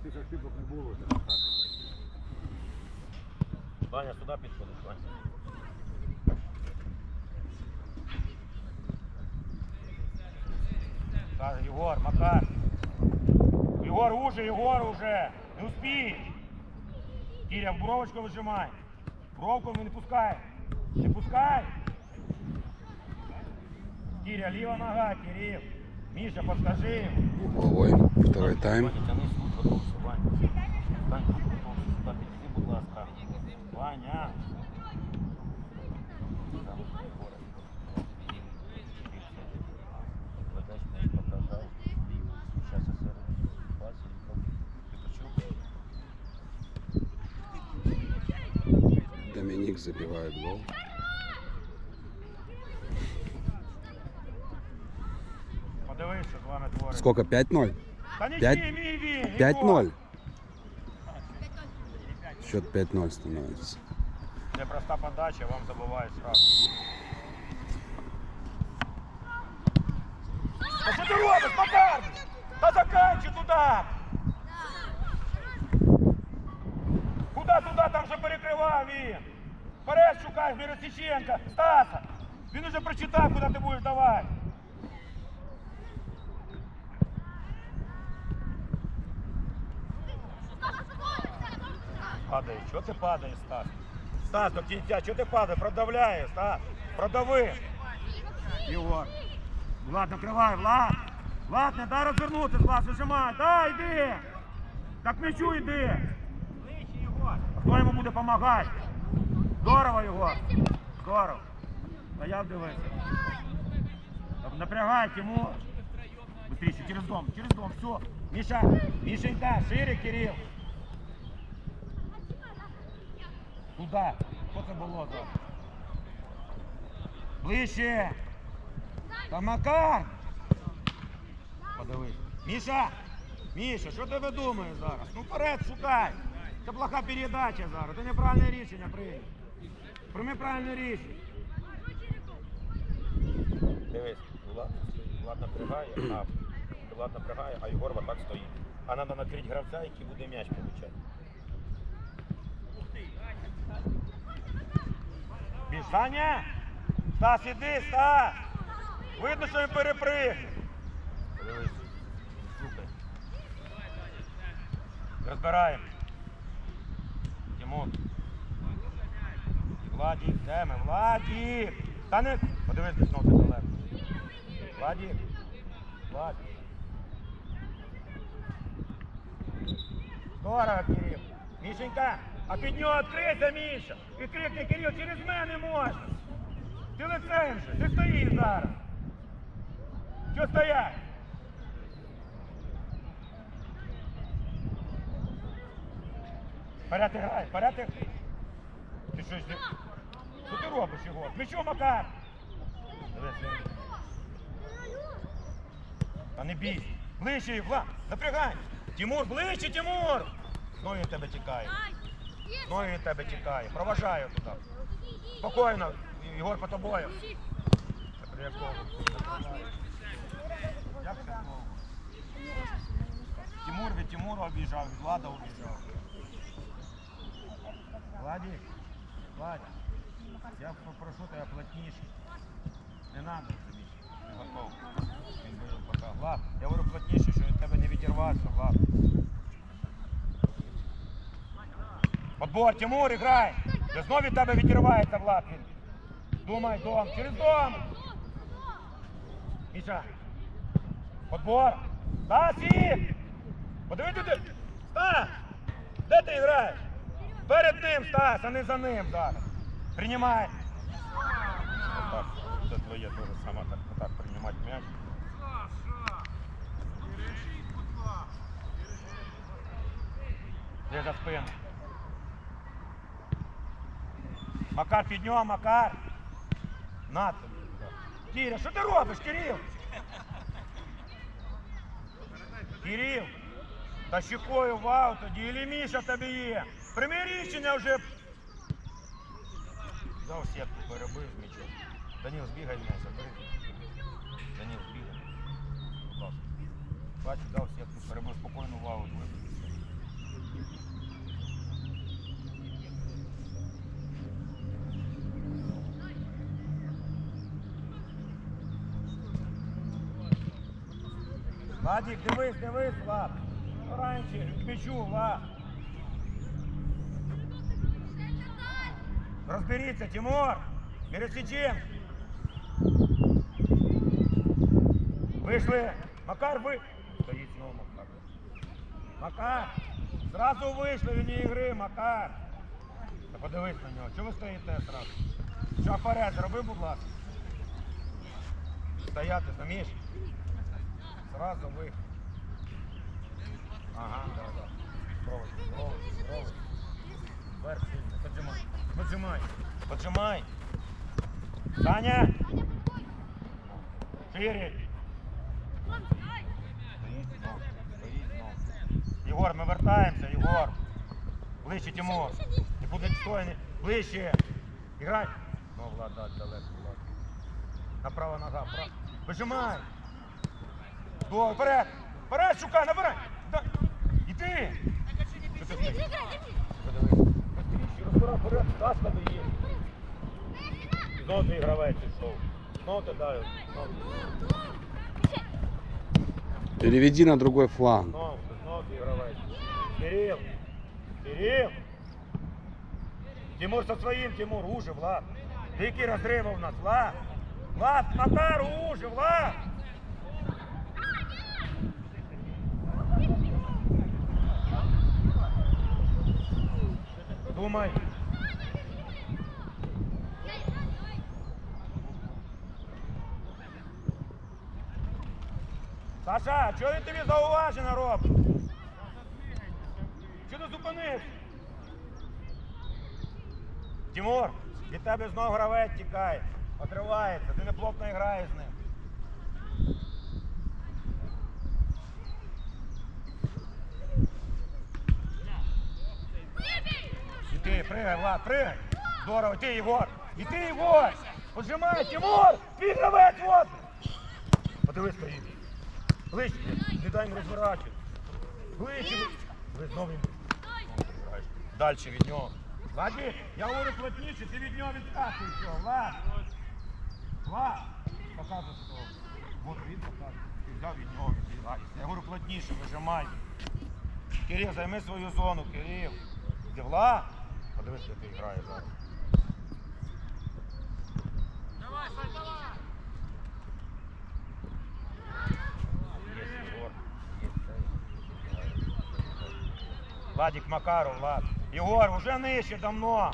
цих ошибок не було. це так. Ваня, сюди підходиш, Ваня. Каже, Єгор, Макар. Єгор, уже, Єгор, уже. Не успій. Кіря, в бровочку вижимай. Бровку не пускай. Не пускай. Кіря, ліва нога, Кирил. Міша, подскажи йому. Головой. Второй тайм. Ваня, тяни суд, готовся, Ваня. Стань тут, готовся сюди, підійди, будь ласка. Ваня. Там, Єгора. Ведеш, не показав. Сейчас я серед класі, ти почув? Доминик забивает гол. Подивись, що з вами творить. Сколько? 5-0? Та не П'ять- стій, мій він, 5-0. Счет 5-0 становится. Це проста подача, вам забувають сразу. Та що ти робиш, Макар? Та заканчуй туди! Куди туди, там вже перекривав він. Вперед шукай Миросиченка, Стаса. Він уже прочитав, куди ти будеш давати. Падає. Чого ти падаєш, Стас? Стас, до кінця, чого ти падаєш? Продавляє, Стас. Продави. Ігор. Влад, накривай, Влад. Влад, не дай розвернутися, Влад, зажимай. Дай, йди. Так м'ячу йди. А хто йому буде допомагати? Здорово, Єгор. Здорово. Стояв, дивися. Напрягай, Тимур. Быстрее, через дом, через дом, все. Миша, Мишенька, шире, Кирилл. Куда? Що це було зараз? Ближче! Та Макар! Подивись. Міша! Міша, що ти думаєш зараз? Ну вперед шукай! Це плоха передача зараз. Ти неправильне рішення прийняв. Прийми правильне рішення. Дивись, Влад, Влад напрягає, а Влад напрягає, а Єгор так стоїть. А треба накрити гравця, який буде м'яч получати. Біж, Саня! Стас, іди, Стас! Видно, що він. Слухай. Розбираємо. Тимур. Владік, де ми? Владік! Та не... Подивись, де знов ти далеко. Владік. Владік. Здорово, Кирил. Мішенька, а під нього відкрийся, Міша. І крикни, Кирил, через мене можна. Ти лицем ти стоїш зараз. Що стоять? Поряд грай, поряд. Ти що, зі- що ти робиш його? Мічо, Макар! Та не бійся. Ближче, Влад, напрягай. Тимур, ближче, Тимур! Ну тебе тікає. Ну він тебе тікає. Проважаю туди. Спокійно, Єгор по тобою. Як це? Тимур від Тимура обіжав, від Влада обіжав. Владик, Владик, я попрошу тебе плотніше. Не треба тобі. Не готов. Він би пока. Влад, я говорю плотніше, що від тебе не відірвався, Влад. Подбор, Тимур, играй! Я знову від тебе відірвається, Влад. Він. Думай, дом, через дом. Міша. Подбор. Стас, і! Подиви туди. Стас! Де ти граєш? Перед ним, Стас, а не за ним зараз. Приймай. Отак. Це твоє теж саме так, отак приймати м'яч. Де за спину? Макар під нього, Макар. На тобі. Кіря, що ти робиш, Кирил? Кирил, та щекою вау тоді, і Міша в тебе є. Прийми рішення вже. Дав сітку, перебив м'ячом. Даніл, збігай в забери. Даніл, збігай. Будь ласка. Бачу, дав сітку, перебив спокійно вау. вибив. Владик, дивись, дивись, Влад. Раніше, мячу, Влад. Розберіться, Тимур. Пересічем. Вийшли. Макар, ви... Стоїть знову Макар. Макар. Зразу вийшли вне ігри, Макар. Та подивись на нього. Чого ви стоїте зразу? Що вперед, зроби, будь ласка. Стояти, заміж. Сразу вы. Ага, да, да. Поджимай. Поджимай. Поджимай. Таня! Шире. Стоїть знов. Стоїть ми вертаємося, Єгор. Ближче, Тимур. Не буде стояни. Ближче. Іграй. Ну, Влад, да, далеко, Влад. Направо нога, право. Вижимай. О, вперед! Вперед, шукай, набирай! Да. Іди! Що ти стоїш? Подивись. Быстріше, розбирай, вперед, Таска дає. Знову твій гравець пішов. Знову ти дай. Знову, Переведи на другой фланг. знову, знову твій гравець. Кирил! Кирил! Тимур со своїм, Тимур, уже, Влад. Який розрив у нас, Влад? Влад, Макар, уже, Влад! Думай. Саша, що він тобі зауваження робить? Що ти зупинився? Тимур, від тебе знов гравець тікає. Отривається, ти неплотно граєш з ним. Іди, пригай, Влад, пригай. Здорово, ти, Єгор. І ти, Єгор. Поджимай, Тимур, твій гравець, вот. Подивись, стоїть. Ближче, не дай йому розворачувати. Ближче. Ви знову граєш. Дальше від нього. Владі, я говорю плотніше, ти від нього відскакуєш. Влад. Влад. Показуй що. Вот він показує. Ти взяв від. Я говорю плотніше, вижимай. Кирил, займи свою зону, Кирил. Ти Влад? Подивись, ти граєш зараз. Єгор, є цей. Владик Макаров, Влад. Єгор, уже нижче давно.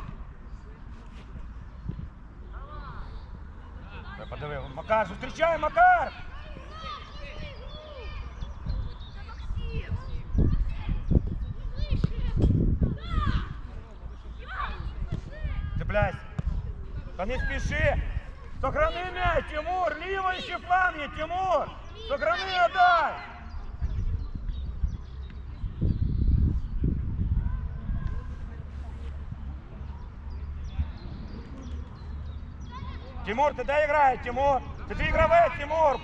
Я подивив. Макар, зустрічай, Макар! Цепляйся. Та не спіши. Сохрани м'яч, Тимур, лівий ще фланг, Тимур. Сохрани, отдай. Тимур, ти де граєш, Тимур? Ти твій гравець, Тимур.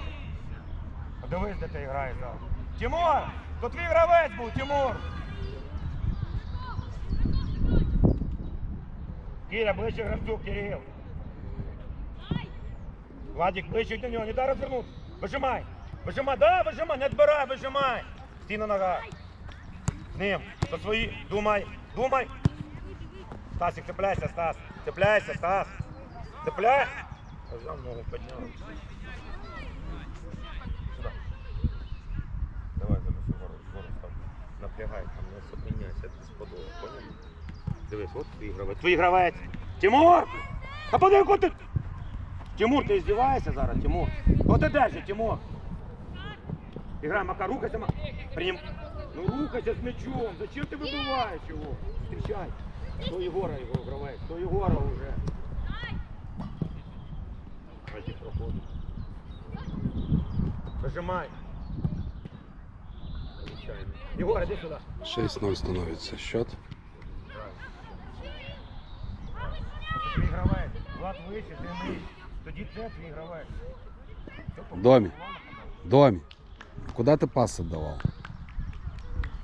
Подивись, де ти граєш зараз. Тимур, то твій гравець був, Тимур. Киря, ближче гравцю, Кирил. Владик, ближче до нього, не дай розвернути. Вижимай. Вижимай, да, вижимай, не відбирай, вижимай. Стій на ногах. З ним, со свої, думай, думай. Стасик, цепляйся, Стас. Цепляйся, Стас. Цепляй. Взяв ногу підняв. Сюди. Давай занесу ворот, ворот там. Напрягай, там не сопиняйся, ти сподобав, поняв? Дивись, от твій гравець. Твій гравець. Тимур! Та подай, куди ти? Тимур, ти здіваєшся зараз, Тимур? От ти де же, Тимур? Играй, Макар, рухайся, Макар. Приним. Ну рухайся з мячом. Зачем ти вибиваєш його? Встречай. До Єгора його гравець. До Єгора вже. Раді проходить. Нажимай. Звичайно. Єгор, іди сюди. 6-0 становится счет. Влад вище, ти нижче. Тоді це твій гравець. Все, по- Домі. Доми. Куда ты пас отдавал?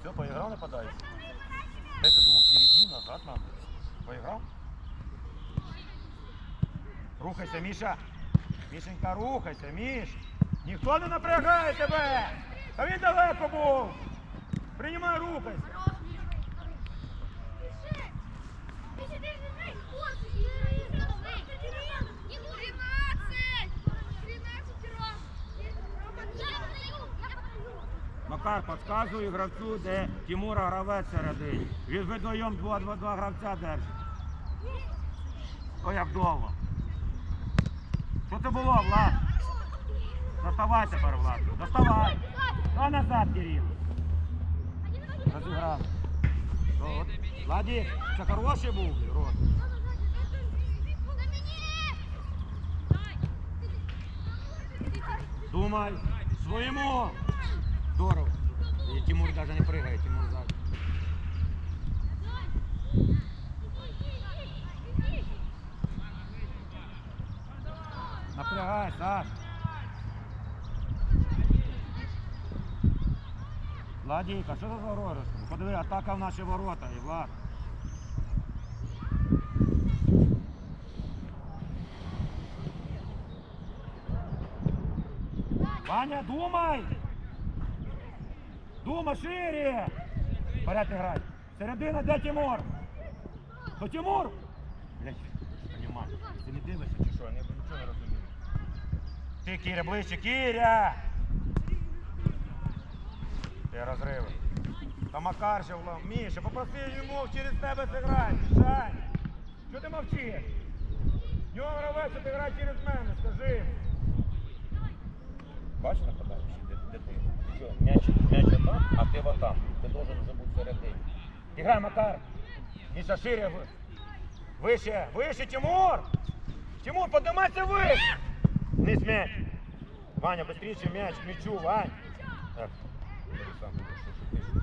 Все, поіграв, нападаєш? Де ти думав, впереді, назад надо? Поіграв? Рухайся, Міша. Мішенька, рухайся, Міш. Ніхто не напрягає тебе. Та він далеко був. Приймай, рухайся. Макар, підказує гравцю, де Тимура гравець середині. Він два, два гравця держить. Ой, як довго. Що це було, Влад? Доставай тепер, Влад. Доставай. А назад, Кирил. Розіграв. Владі, це хороший був, Рот. Думай. Своєму. Здорово. І Тимур навіть не пригає, Тимур ззаду. Напрягай, Саш. Владійка, що ти загрожуєш? Подиви, атака в наші ворота, і. Ваня, думай! Думай шире! Поряд грай. Середина, де Тимур? То Тимур! Блять, понімаю. Ти не дивишся чи що? Я нічого не розумію. Ти, Кіря, ближче, Кіря! Ти розриви. Та Макар ще влам. Міша, попроси йому через тебе зіграти. Жань. Що ти мовчиш? Нього гравець, ти грай через мене, скажи. Бачиш нападаючий, де, де ти? Що, м'яч, м'яч отам, а ти отам. Ти должен вже бути всередині. Іграй, Макар. Міша, шире. ви- Вище, вище, Тимур! Тимур, поднимайся вище! Вниз м'яч. Ваня, быстрее м'яч, к мячу, Вань. Так, ти сам будеш, що ж ти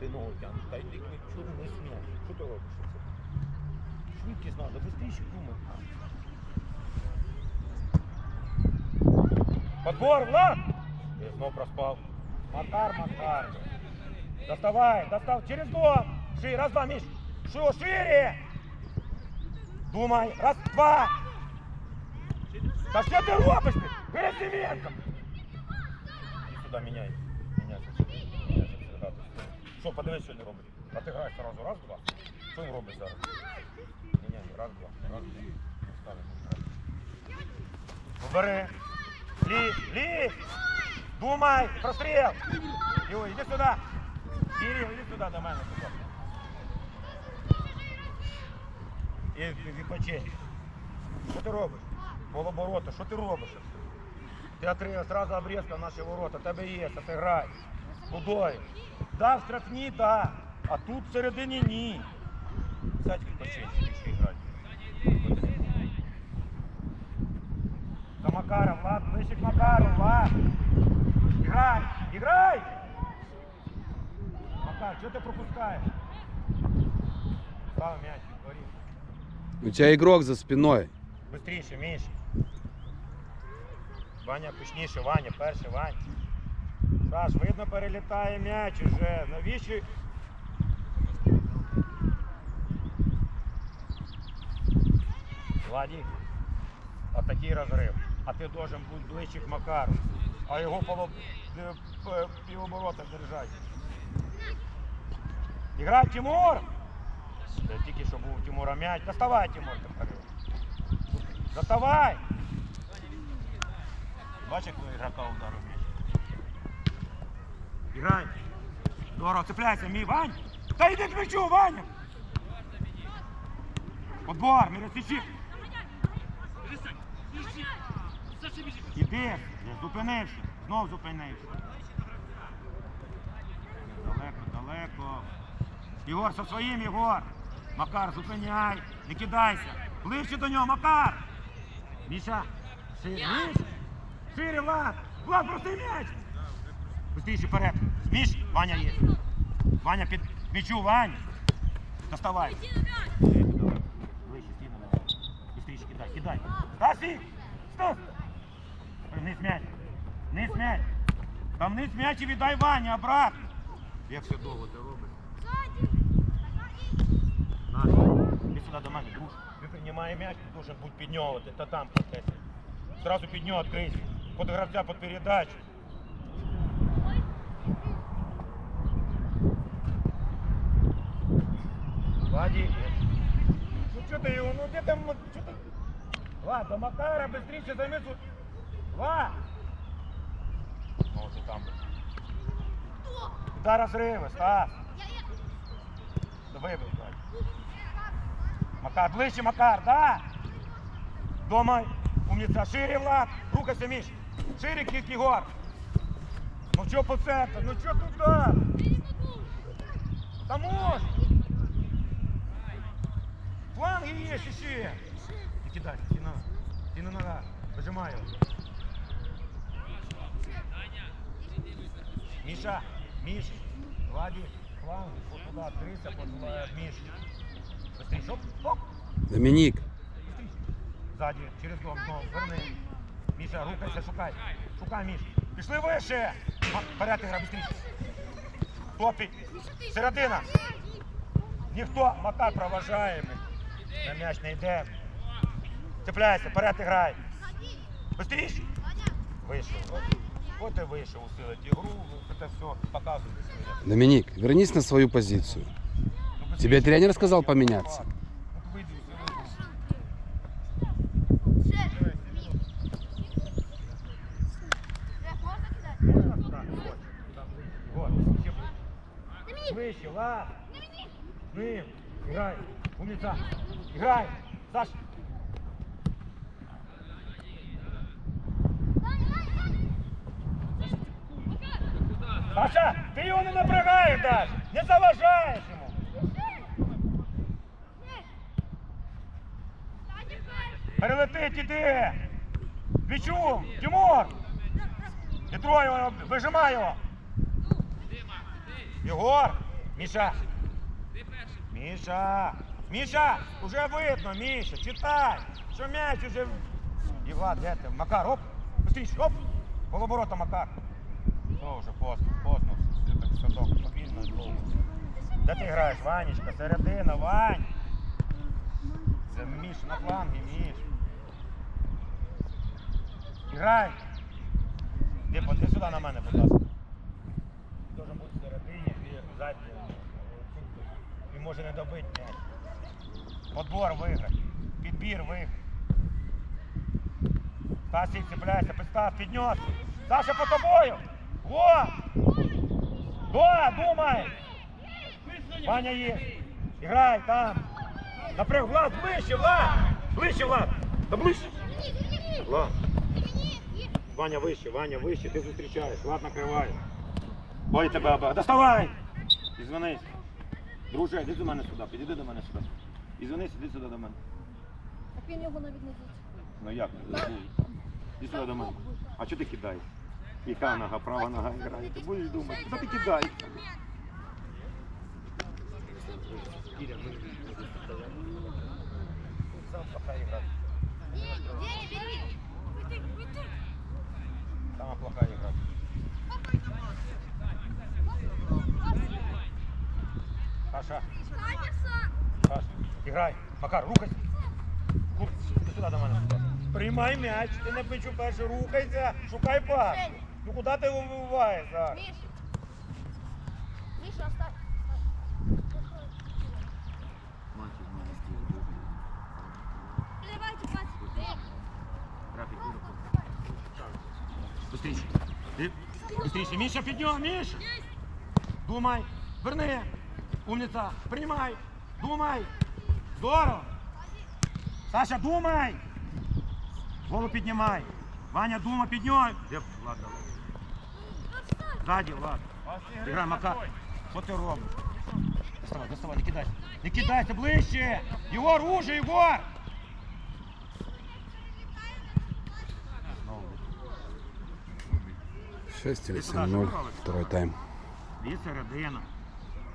не ти? Ти ногу тягнеш. Та йди к м'ячу, не сміяй. Що ти робиш? оце? Швидкість треба, быстріше думай. Подбор, Влад! Я знов проспав. Макар, Макар. Доставай, достав через дом. Шире, раз, два, Миш. Шо, шире. Думай, раз, два. Та що ти робиш? ти? Бери Семенко. Іди сюди, міняй. Міняйся сюди. Міняйся сюди. Да, ти сюди. Що, подивись, що він робить. А ти граєш одразу. Раз, два. Що він робить зараз? Міняй. Раз, два. Раз, два. Ставимо. Раз. Бери. Лі, лі. Думай, простріл. Йо, іди сюди. Кирил, іди сюди до мене. І відпочинь. Що ти робиш? Полоборота, що ти робиш? Ти отримав одразу обрізка в наші ворота, тебе є, а ти грай. Кудою? Да, в штрафні, да. А тут всередині ні. Сядь, відпочинь, більше грати. За Макаром, Влад, ближче к Макару, Влад. Играй, играй! Макар, что ты пропускаешь? Став мяч, говори. У тебя игрок за спиной. Быстріше, Міш. Ваня пишніше, Ваня, перший, Вань. Саш, видно, перелітає м'яч уже. Навіщо? Владик, а такий розрив. А ти должен бути ближче к Макару. А його поло... е, півоборота держать. Іграй, Тимур! Тільки що був Тимура м'яч. Доставай, Тимур, тепер. його. Доставай! Бачиш, як у ігрока ударив м'яч? Играй. Здорово, цепляйся, мій Вань. Та йди к мячу, Ваня. Подбор, Миросичі. Іди, не зупинився. Знов зупинився. Далеко, далеко. Ігор, со своїм, Ігор. Макар, зупиняй. Не кидайся. Ближче до нього, Макар. Міша, шире. Шире, Влад. Влад, прости м'яч. Быстрее вперед. Міш, Ваня є. Ваня під м'ячу, Вань. Доставай. Ближче, стій на мене. Быстріше кидай. кидай. Стасик! Стоп! Вниз м'яч. Вниз м'яч. Там вниз м'яч і віддай Ваня, обратно. Як все довго ти робиш? На, іди сюди до мене, друж. Він приймає м'яч, ти должен будь під нього, ти та там процесі. Зразу під нього відкрийся. Под гравця, під передачу. Владик. Ну что ты его, ну где там, вот, что ты? Влад, до Макара быстрее займи тут. Влад! Ну, ти там. Куда розриви, Стас? Давай вибив, Влад. Макар, ближче, Макар, да? Дома, умница, шире, Влад. Рухайся, Миш. Шире, кик, Егор. Ну что по центру, ну что туда? Там можно. Фланги есть еще. Не кидай, тяни. Тяни нога. Выжимай его. Миша, Миш, Влади, фланг, вот туда, открыться, под э, Миш. Быстрее, хоп, хоп. Домінік, Ззаді, через дом, знову, верни. Міша, рухайся, шукай. Шукай, Міш. Пішли вище. Ма- Поряд ігра, швидше. Топить. Середина. Ніхто, Макар проважає. ми. На м'яч не йде. Цепляйся, поряд грай. Быстріше. Вийшов. От, от і вийшов усилити ігру. Це все показує. Домінік, вернись на свою позицію. Ну, Тебе быстріше. тренер сказал поменяться? Ну, вийди, усилити. Вот, ще ближче. Ближче, Влад. Ним. Играй. Умница. Играй. Саш. Саша, ти його не напрягаєш даже. Не заважаєш йому. Перелетить іди. Вічу. Тимур. Петро його, вижимай його. Єгор! Міша! Міша! Міша! Уже видно, Міша, читай! Що м'яч уже... І Влад, де ти? Макар, оп! Быстріше, оп! Полоборота, Макар! О, вже поздно, поздно. Ти так садок повільно. Де ти граєш, Ванечка? Середина, Вань! Це Міш на флангі, Міш. Грай! Іди, подивись сюди на мене, будь ласка. Должен бути всередині і задній. Він може не добити м'яч. Подбор виграти. Підбір виграти. Стасик, цепляйся, підстав, піднес. Саша по тобою. Во! Да, думай! Ваня є. Играй там. Напряг, Влад, ближче, Влад! Ближче, Влад! Да ближче! Влад. Ваня вище, Ваня вище, ти зустрічаєш, Влад накриває. Ой, тебе. Доставай! І. Друже, іди до мене сюди, підійди до мене сюди. І дзвонись, іди сюди до мене. Так він його навіть не звуть. Ну як не забув? Іди сюди до мене. А чого ти кидаєш? Яка нога, права нога грає? Ти будеш думати, куди ти кидаєш? Сам плохая игра. Самая плохая игра. Саша, Саша, играй. Макар, рухайся. Іди сюди до мене. Приймай м'яч, ти на печу перший, рухайся, шукай пас. Ну куди ти його вибиваєш зараз? Міш. Міша, оставь. Передавайте пас. Быстріше. Ти- Быстріше. Міша, піднімай, Міша. Думай. Верни. Умниця. Приймай. Думай. Здорово. Саша, думай. Голову піднімай. Ваня, думай, піднімай. Де Влад давай? Ззаді, Влад. Играй, Макар. Що ти робиш? Доставай, доставай, не кидай. Не кидайся, ближче. Єгор, уже, Єгор. 6 или 7-0, второй тайм. Є середина.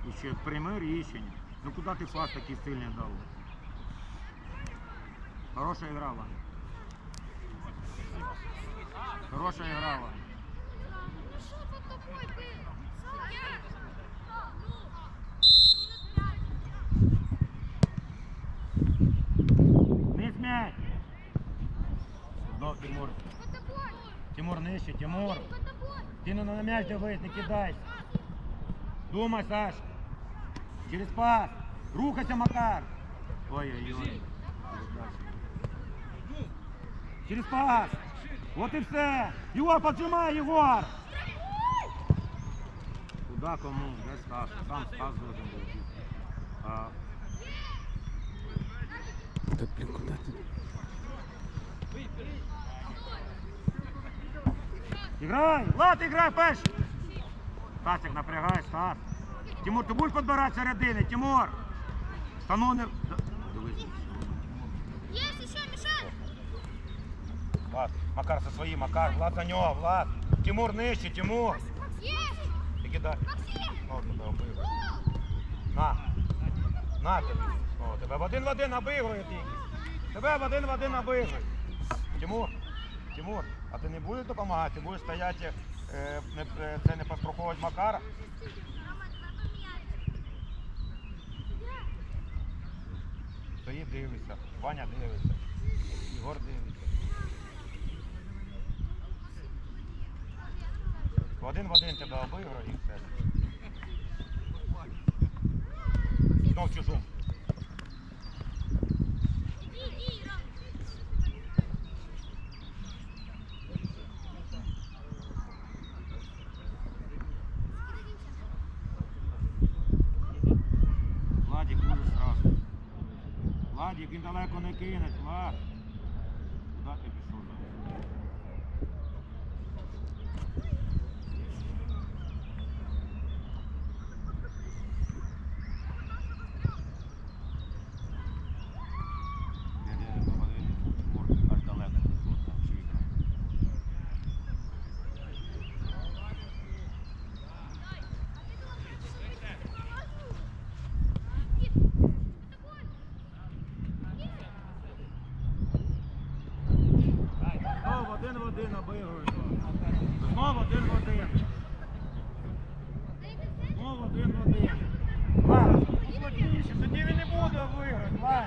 І ще пряме рішення. Ну куди ти пас такий сильний дав? Хороша игра, Ваня. Хорошая игра, Ваня. Вниз мяч. Знов Тимур. Тимур нижче, Тимур. Ти не на м'яч дивись, не кидайся. Думай, Саш. Через пас. Рухайся, Макар. Ой-ой-ой. Через пас. От і все. Єгор, поджимай, Єгор. Куда кому? Де Стас? Сам Стас должен бути. А, Да блин, куда ты? Играй! Влад, играй перший! Стасик, напрягай, Стас. Тимур, ти будеш підбирати середини, Тимур! Стану не... Дивись. Есть еще, Мишань! Влад, Макар со своїм, Макар, Влад за нього, Влад. Тимур нижче, Тимур. Есть! Ти кидай. Ну, тебе обігрує. На. На тобі. О, тебе в один в один обігрує тільки. Тебе в один в один обігрує. Тимур, Тимур, а ти не будеш допомагати? Ти будеш стояти, е, не, е, це не постраховувати Макара? Стоїть, дивиться. Ваня дивиться. Ігор дивиться. В один в один тебе обігрує і все. Знов чужу. Владик дуже сразу. Владик, він далеко не кине, Влад. Куди ти пішов? Де-де, повалили, Тимур, аж далеко, тут там всі грають. Знову один в один обігрують. Знову один в один. Знову один в один. Влад, плотніше, тоді він не буде виграти, Влад.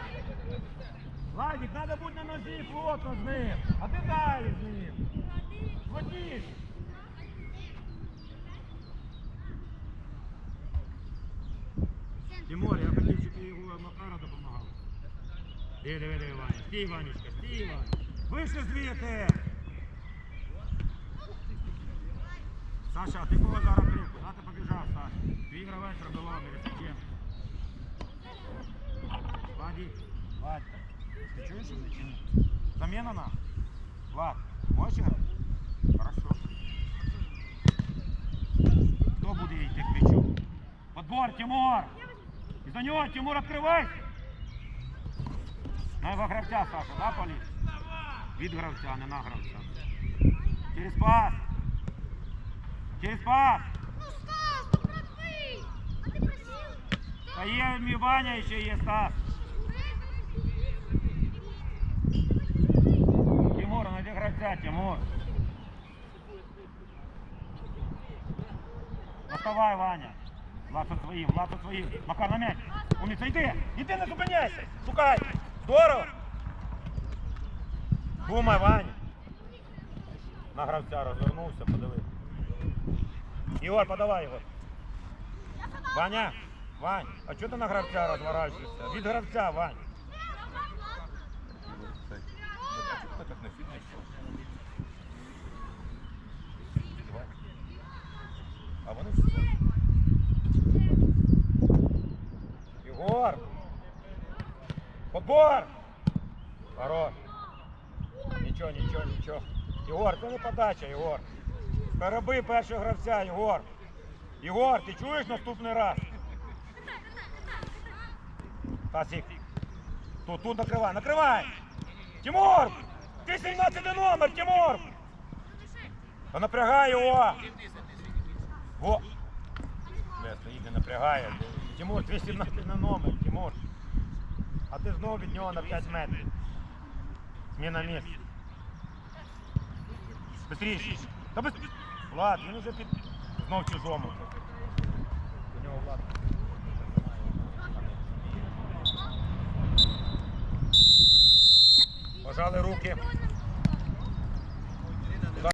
Владик, треба бути на нозі плотно з ним. А ти далі з ним. Плотніше. Тимур, я хотів, щоб його Макара допомагав. Диви, диви, диви, Ваня. Стій, Ванюшка, стій, Ваня. Вийшли звідти. Саша, ти кого зараз бив? Куди ти побіжав, Саша? Твій гравець пробивав Мересакін. Владик, Влад, ти чуєш мене чи ні? Заміна нам? Влад, можеш грати? Хорошо. Хто буде йти к мячу? Подбор, Тимур! І за нього, Тимур, відкривайся! На його гравця, Саша, да, поліз? Від гравця, не на гравця. Через пас! Через пас! Ну, Стас, ну! А ты просил? Та є мій Ваня ще є Стас. Тимур, найди гравця, Тимур. Доставай, Ваня. Влад со своїм, Влад со своїм. Макар на м'яч. Умніця, йди. Іди, не зупиняйся. Шукай. Здорово. Думай, Ваня. На гравця розвернувся, подиви. Ігор, подавай його. Ваня, Вань, а чого ти на гравця розворачуєшся? Від гравця, Вань. А вони всі. Ігор! Подбор! Хорош! Нічого, нічого, нічого. Ігор, це не подача, Ігор. Перебий першого гравця, Ігор. Ігор, ти чуєш наступний раз? Тасік. Тут, тут накривай, накривай! Тимур! Ти 17 номер, Тимур! Та напрягай його! Во! Бля, стоїть, не напрягає. Тимур, твій 17 на номер, Тимур. А ти знову від нього на 5 метрів. Не на місці. Быстріше. Та бис... Влад, він уже під... знов чужому. У нього влад. Пожали руки.